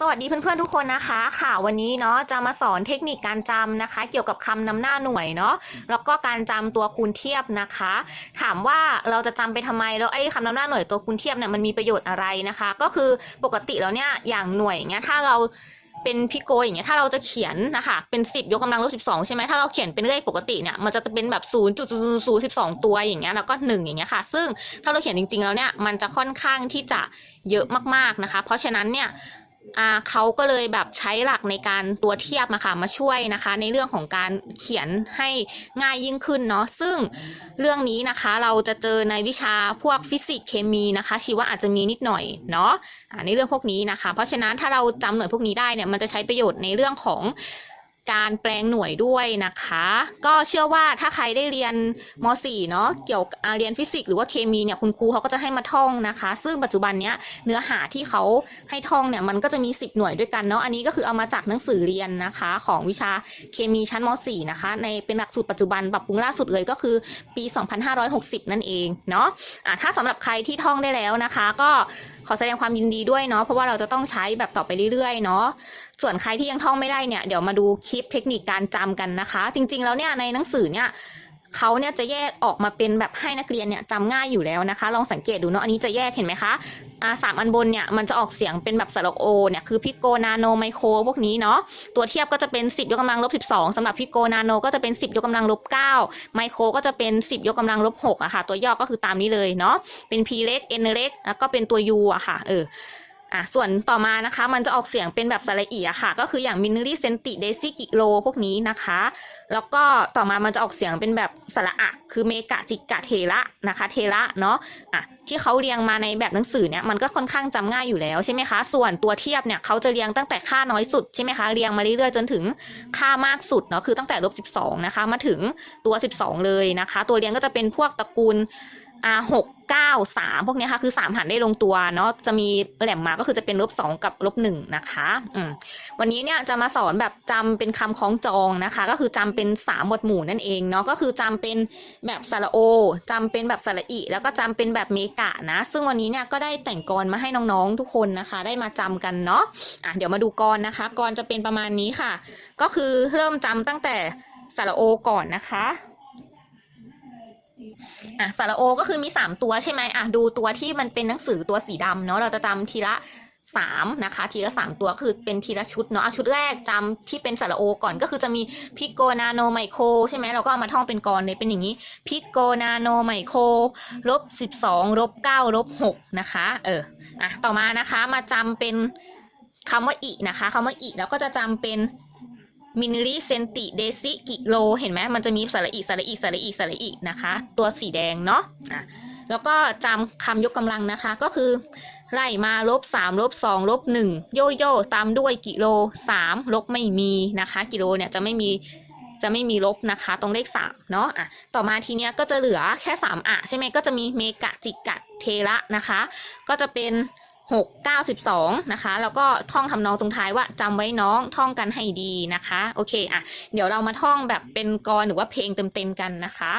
สวัสดีเพื่อนๆทุกคนนะคะ ค่ะวันนี้เนาะจะมาสอนเทคนิคการจำนะคะ เกี่ยวกับคำนำหน้าหน่วยเนาะแล้วก็การจำตัวคูณเทียบนะคะ ถามว่าเราจะจำไปทำไมแล้วไอ้คำนำหน้าหน่วยตัวคูณเทียบเนี่ยมันมีประโยชน์อะไรนะคะ ก็คือปกติแล้วเนี่ยอย่างหน่วยอย่างเงี้ยถ้าเราเป็นพิโกอย่างเงี้ยถ้าเราจะเขียนนะคะเป็นสิบยกกำลังลบสิบสองใช่ไหมถ้าเราเขียนเป็นเลขปกติเนี่ยมันจะเป็นแบบศูนย์จุดศูนย์สิบสองตัวอย่างเงี้ยแล้วก็หนึ่งอย่างเงี้ยค่ะ ซึ่งถ้าเราเขียนจริงๆแล้วเนี่ยมันจะค่อนข้างที่จะเยอะมากๆนะคะ เพราะฉะนั้นเนี่ยอ่า เขาก็เลยแบบใช้หลักในการตัวเทียบมาค่ะมาช่วยนะคะ ในเรื่องของการเขียนให้ง่ายยิ่งขึ้นเนาะซึ่งเรื่องนี้นะคะเราจะเจอในวิชาพวกฟิสิกส์เคมีนะคะ ชีวะอาจจะมีนิดหน่อยเนาะในเรื่องพวกนี้นะคะ เพราะฉะนั้นถ้าเราจำหน่วยพวกนี้ได้เนี่ยมันจะใช้ประโยชน์ในเรื่องของ การแปลงหน่วยด้วยนะคะ ก็เชื่อว่าถ้าใครได้เรียนม .4 เนาะเกี่ยวกับเรียนฟิสิกส์หรือว่าเคมีเนี่ยคุณครูเขาก็จะให้มาท่องนะคะ ซึ่งปัจจุบันเนี้ยเนื้อหาที่เขาให้ท่องเนี่ยมันก็จะมี 10 หน่วยด้วยกันเนาะอันนี้ก็คือเอามาจากหนังสือเรียนนะคะ ของวิชาเคมีชั้นม .4 นะคะ ในเป็นหลักสูตรปัจจุบันปรับปรุงล่าสุดเลยก็คือปี 2560 นั่นเองเนาะะถ้าสำหรับใครที่ท่องได้แล้วนะคะ ก็ขอแสดงความยินดีด้วยเนาะเพราะว่าเราจะต้องใช้แบบต่อไปเรื่อยๆเนาะ ส่วนใครที่ยังท่องไม่ได้เนี่ย เดี๋ยวมาดูคลิปเทคนิคการจำกันนะคะ จริง ๆ แล้วเนี่ยในหนังสือเนี่ยเขาเนี่ยจะแยกออกมาเป็นแบบให้นักเรียนเนี่ยจำง่ายอยู่แล้วนะคะ ลองสังเกตดูเนาะอันนี้จะแยกเห็นไหมคะอ่าสามอันบนเนี่ยมันจะออกเสียงเป็นแบบสระโอเนี่ยคือพิโกนาโนไมโครพวกนี้เนาะตัวเทียบก็จะเป็น 10 ยกกำลังลบ12สำหรับพิโกนาโนก็จะเป็น 10 ยกกำลังลบ9ไมโครก็จะเป็น 10 ยกกำลังลบ6อะค่ะ ตัวย่อก็คือตามนี้เลยเนาะเป็น p เล็ก n เล็กแล้วก็เป็นตัว u อะค่ะเออ อะส่วนต่อมานะคะ มันจะออกเสียงเป็นแบบสระอีอะค่ะ ก็คืออย่างมินลิเซนติเดซิกิโลพวกนี้นะคะ แล้วก็ต่อมามันจะออกเสียงเป็นแบบสระอะคือเมกะจิกะเทระนะคะ เทระเนาะอะที่เขาเรียงมาในแบบหนังสือเนี่ยมันก็ค่อนข้างจำง่ายอยู่แล้วใช่ไหมคะ ส่วนตัวเทียบเนี่ยเขาจะเรียงตั้งแต่ค่าน้อยสุดใช่ไหมคะเรียงมาเรื่อยๆจนถึงค่ามากสุดเนาะคือตั้งแต่ลบสิบสองนะคะมาถึงตัวสิบสองเลยนะคะ ตัวเรียงก็จะเป็นพวกตระกูล อ่าหกเก้าสามพวกนี้ค่ะ คือสามหันได้ลงตัวเนาะจะมีแหลมมาก็คือจะเป็นลบสองกับลบหนึ่งนะคะอืมวันนี้เนี่ยจะมาสอนแบบจำเป็นคำคล้องจองนะคะ ก็คือจำเป็นสามหมวดหมู่นั่นเองเนาะก็คือจำเป็นแบบสระโอจำเป็นแบบสระอีแล้วก็จำเป็นแบบเมกะนะ ซึ่งวันนี้เนี่ยก็ได้แต่งกรมาให้น้องๆทุกคนนะคะ ได้มาจำกันเนาะอะเดี๋ยวมาดูกรนะคะกรจะเป็นประมาณนี้ค่ะ ก็คือเริ่มจำตั้งแต่สระโอก่อนนะคะ อะสระโอก็คือมี3ตัวใช่ไหมอะดูตัวที่มันเป็นหนังสือตัวสีดำเนาะเราจะจำทีละสามนะคะทีละสามตัวคือเป็นทีละชุดเนาะอะชุดแรกจำที่เป็นสระโอก่อนก็คือจะมีพิโกนาโนไมโครใช่ไหมเราก็เอามาท่องเป็นกรเลยเป็นอย่างนี้พิโกนาโนไมโครลบสิบสองลบเก้าลบหกนะคะเอออะต่อมานะคะมาจำเป็นคำว่าอีนะคะคำว่าอีแล้วก็จะจำเป็น มิลลิเซนติเดซิกิโล เห็นไหมมันจะมีสระอีสระอีสระอีสระอีนะคะ ตัวสีแดงเนาะอะแล้วก็จำคำยกกำลังนะคะ ก็คือไล่มาลบสามลบสองลบหนึ่งโยโย่ตามด้วยกิโลสามลบไม่มีนะคะ กิโลเนี่ยจะไม่มีจะไม่มีลบนะคะ ตรงเลขสามเนาะอะต่อมาทีเนี้ยก็จะเหลือแค่สามอะใช่ไหมก็จะมีเมกะจิกะเทระนะคะ ก็จะเป็น หกเก้าสิบสองนะคะ แล้วก็ท่องทำนองตรงท้ายว่าจำไว้น้องท่องกันให้ดีนะคะ โอเคอะเดี๋ยวเรามาท่องแบบเป็นกรหรือว่าเพลงเต็มๆกันนะคะ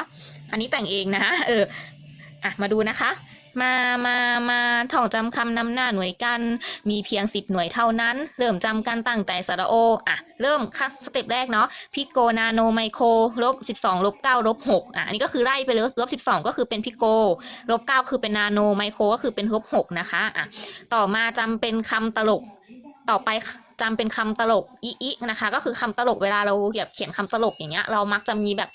อันนี้แต่งเองนะเอออะมาดูนะคะ มามามาท่องจำคำนำหน้าหน่วยกัน มีเพียงสิบหน่วยเท่านั้น เริ่มจำกันตั้งแต่สระโอ อะ เริ่มคัสเต็ปแรกเนาะ พิโกนาโนไมโครลบสิบสองลบเก้าลบหกอะอันนี้ก็คือไล่ไปเลยลบสิบสองก็คือเป็นพิโก ลบเก้าคือเป็นนาโนไมโครก็คือเป็นลบหกนะคะ อะ ต่อมาจำเป็นคำตลก ต่อไป จำเป็นคำตลกอีอีนะคะ ก็คือคำตลกเวลาเราแบบเขียนคำตลกอย่างเงี้ย เรามักจะมีแบบ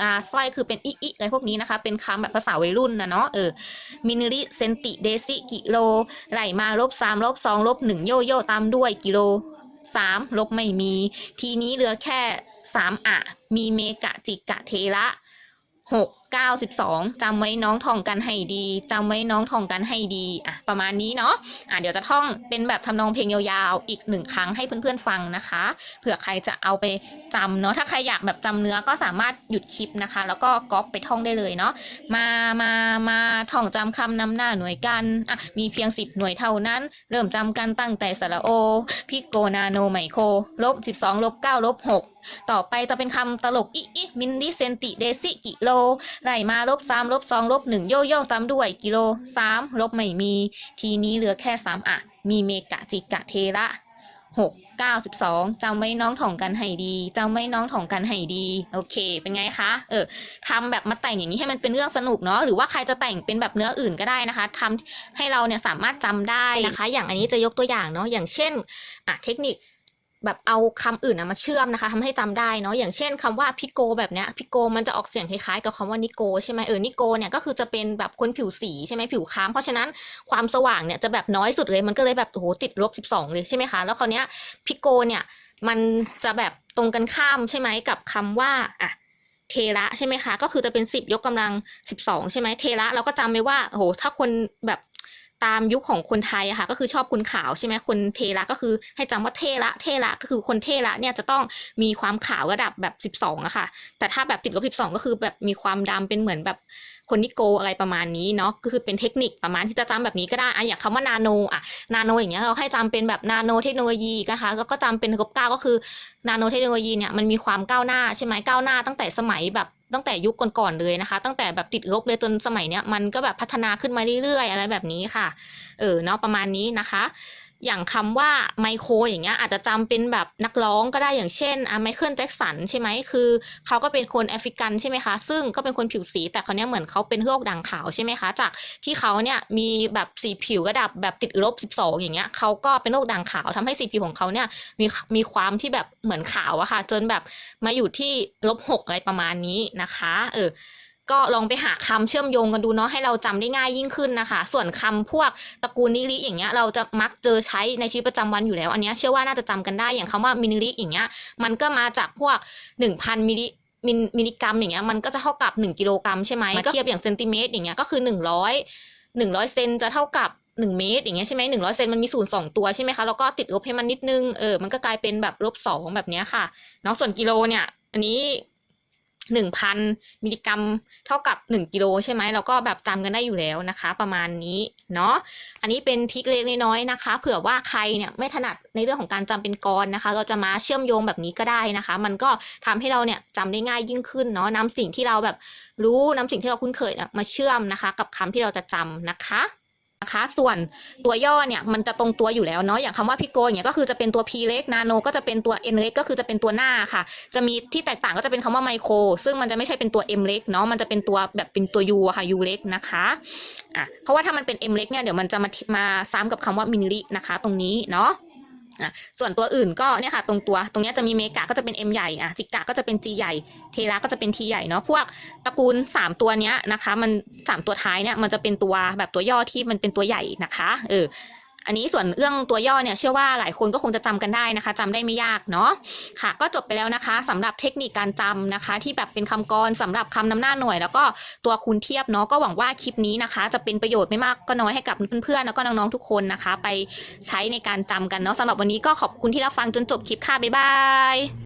อ่าสร้อยคือเป็นอีอีอะไรพวกนี้นะคะ เป็นคำแบบภาษาวัยรุ่นนะเนาะเออมินิลิเซนติเดซิกิโลไหลมาลบสามลบสองลบหนึ่งโยโย่ตามด้วยกิโลสามลบไม่มี ทีนี้เหลือแค่สามอะมีเมกะจิกะเทระหก เก้าสิบสองจำไว้น้องท่องกันให้ดีจำไว้น้องท่องกันให้ดีอะประมาณนี้เนาะอะเดี๋ยวจะท่องเป็นแบบทำนองเพลงยาวๆ อีกหนึ่งครั้งให้เพื่อนๆฟังนะคะเผื่อใครจะเอาไปจำเนาะถ้าใครอยากแบบจำเนื้อก็สามารถหยุดคลิปนะคะ แล้วก็ก๊อปไปท่องได้เลยเนาะมามามาท่องจำคำนำหน้าหน่วยกันอะมีเพียงสิบหน่วยเท่านั้น เริ่มจำกันตั้งแต่สระโอพิโกนาโนไมโครลบสิบสองลบเก้าลบหกต่อไปจะเป็นคำตลกอิอิมินดิเซนติเดซิกิโลไล่มาลบสามลบสองลบหนึ่งโยโย่ตามด้วยกิโลสามลบไม่มี ทีนี้เหลือแค่สามอะมีเมกะจิกะเทระหกเก้าสิบสองจำไว้น้องถ่องกันให้ดีจำไว้น้องถ่องกันให้ดี โอเค เป็นไงคะ เออทำแบบมาแต่งอย่างนี้ให้มันเป็นเรื่องสนุกเนาะ หรือว่าใครจะแต่งเป็นแบบเนื้ออื่นก็ได้นะคะทำให้เราเนี่ยสามารถจำได้นะคะ อย่างอันนี้จะยกตัวอย่างเนาะ อย่างเช่น อะ เทคนิค แบบเอาคำอื่นมาเชื่อมนะคะทำให้จำได้เนาะอย่างเช่นคำว่าพิโกแบบเนี้ยพิโกมันจะออกเสียงคล้ายๆกับคำว่านิโกใช่ไหมเออนิโกเนี่ยก็คือจะเป็นแบบคนผิวสีใช่ไหมผิวคล้ำเพราะฉะนั้นความสว่างเนี่ยจะแบบน้อยสุดเลยมันก็เลยแบบโอ้โหติดลบสิบสองเลยใช่ไหมคะแล้วคราวเนี้ยพิโกเนี่ยมันจะแบบตรงกันข้ามใช่ไหมกับคำว่าอะเทระใช่ไหมคะ ก็คือจะเป็นสิบยกกำลังสิบสองใช่ไหมเทระเราก็จำไว้ว่าโอ้โหถ้าคนแบบ ตามยุคของคนไทยอะค่ะ ก็คือชอบคนขาวใช่ไหมคนเทระก็คือให้จำว่าเทระเทระก็คือคนเทระเนี่ยจะต้องมีความขาวระดับแบบสิบสองอะค่ะ แต่ถ้าแบบติดลบสิบสองก็คือแบบมีความดำเป็นเหมือนแบบคนนิโกอะไรประมาณนี้เนาะก็คือเป็นเทคนิคประมาณที่จะจำแบบนี้ก็ได้อะอย่างคำว่านาโนอะนาโนอย่างเงี้ยเราให้จำเป็นแบบนาโนเทคโนโลยีนะคะแล้วก็จำเป็นลบเก้าก็คือนาโนเทคโนโลยีเนี่ยมันมีความก้าวหน้าใช่ไหมก้าวหน้าตั้งแต่สมัยแบบ ตั้งแต่ยุคก่อนๆเลยนะคะ ตั้งแต่แบบติดลบเลยจนสมัยเนี้ยมันก็แบบพัฒนาขึ้นมาเรื่อยๆ อะไรแบบนี้ค่ะ เออเนาะประมาณนี้นะคะ อย่างคำว่าไมโครอย่างเงี้ยอาจจะจำเป็นแบบนักร้องก็ได้อย่างเช่นอะไมเคิลแจ็คสันใช่ไหมคือเขาก็เป็นคนแอฟริกันใช่ไหมคะ ซึ่งก็เป็นคนผิวสี แต่เขาเนี้ยเหมือนเขาเป็นโรคด่างขาวใช่ไหมคะ จากที่เขาเนี่ยมีแบบสีผิวระดับแบบติดลบสิบสองอย่างเงี้ยเขาก็เป็นโรคด่างขาวทำให้สีผิวของเขาเนี่ยมีมีความที่แบบเหมือนขาวอะค่ะ จนแบบมาอยู่ที่ลบหกอะไรประมาณนี้นะคะ เออ ก็ลองไปหาคำเชื่อมโยงกันดูเนาะให้เราจำได้ง่ายยิ่งขึ้นนะคะ ส่วนคำพวกตระกูลนิริอย่างเงี้ยเราจะมักเจอใช้ในชีวิตประจำวันอยู่แล้ว อันเนี้ยเชื่อว่าน่าจะจำกันได้อย่างคำว่ามินิริอย่างเงี้ยมันก็มาจากพวกหนึ่งพันมิลลิมิลมิลลิกรัมอย่างเงี้ยมันก็จะเท่ากับหนึ่งกิโลกรัมใช่ไหมมาเทียบอย่างเซนติเมตรอย่างเงี้ยก็คือหนึ่งร้อยหนึ่งร้อยเซนจะเท่ากับหนึ่งเมตรอย่างเงี้ยใช่ไหมหนึ่งร้อยเซนมันมีศูนย์สองตัวใช่ไหมคะแล้วก็ติดลบให้มันนิดนึงเออมันก็กลายเป็นแบบลบสองแบบเนี้ยค่ะเนาะส่วนกิโลเนี่ย อันนี้ หนึ่งพันมิลลิกรัมเท่ากับหนึ่งกิโลใช่ไหมเราก็แบบจำกันได้อยู่แล้วนะคะ ประมาณนี้เนาะอันนี้เป็นทริคเล็กน้อยนะคะ เผื่อว่าใครเนี่ยไม่ถนัดในเรื่องของการจำเป็นกรนะคะ เราจะมาเชื่อมโยงแบบนี้ก็ได้นะคะ มันก็ทำให้เราเนี่ยจำได้ง่ายยิ่งขึ้นเนาะนำสิ่งที่เราแบบรู้นำสิ่งที่เราคุ้นเคยเนี่ยมาเชื่อมนะคะ กับคำที่เราจะจำนะคะ นะคะ ส่วนตัวย่อเนี่ยมันจะตรงตัวอยู่แล้วเนาะอย่างคำว่าพิโกอย่างเงี้ยก็คือจะเป็นตัว P เล็กนาโนก็จะเป็นตัว n เล็กก็คือจะเป็นตัวหน้าค่ะ จะมีที่แตกต่างก็จะเป็นคำว่าไมโครซึ่งมันจะไม่ใช่เป็นตัว M เล็กเนาะมันจะเป็นตัวแบบเป็นตัว U ค่ะ U เล็กนะคะอะเพราะว่าถ้ามันเป็น M เล็กเนี่ยเดี๋ยวมันจะมามาซ้ำกับคำว่ามินิลินะคะ ตรงนี้เนาะ อะส่วนตัวอื่นก็เนี่ยค่ะ ตรงตัว ตรงเนี้ยจะมีเมกะก็จะเป็น M ใหญ่อะจิกะก็จะเป็น G ใหญ่ เทระก็จะเป็น T ใหญ่เนาะพวกตระกูลสามตัวเนี้ยนะคะ มันสามตัวท้ายเนี่ยมันจะเป็นตัวแบบตัวย่อที่มันเป็นตัวใหญ่นะคะเออ อันนี้ส่วนเรื่องตัวย่อเนี่ยเชื่อว่าหลายคนก็คงจะจำกันได้นะคะจำได้ไม่ยากเนาะค่ะ ก็จบไปแล้วนะคะสำหรับเทคนิคการจำนะคะ ที่แบบเป็นคำกรสำหรับคำนำหน้าหน่วย แล้วก็ตัวคูณเทียบเนาะก็หวังว่าคลิปนี้นะคะ จะเป็นประโยชน์ไม่มากก็น้อยให้กับเพื่อนๆแล้วก็น้องๆทุกคนนะคะ ไปใช้ในการจำกันเนาะสำหรับวันนี้ก็ขอบคุณที่รับฟังจนจบคลิปค่ะบ๊ายบาย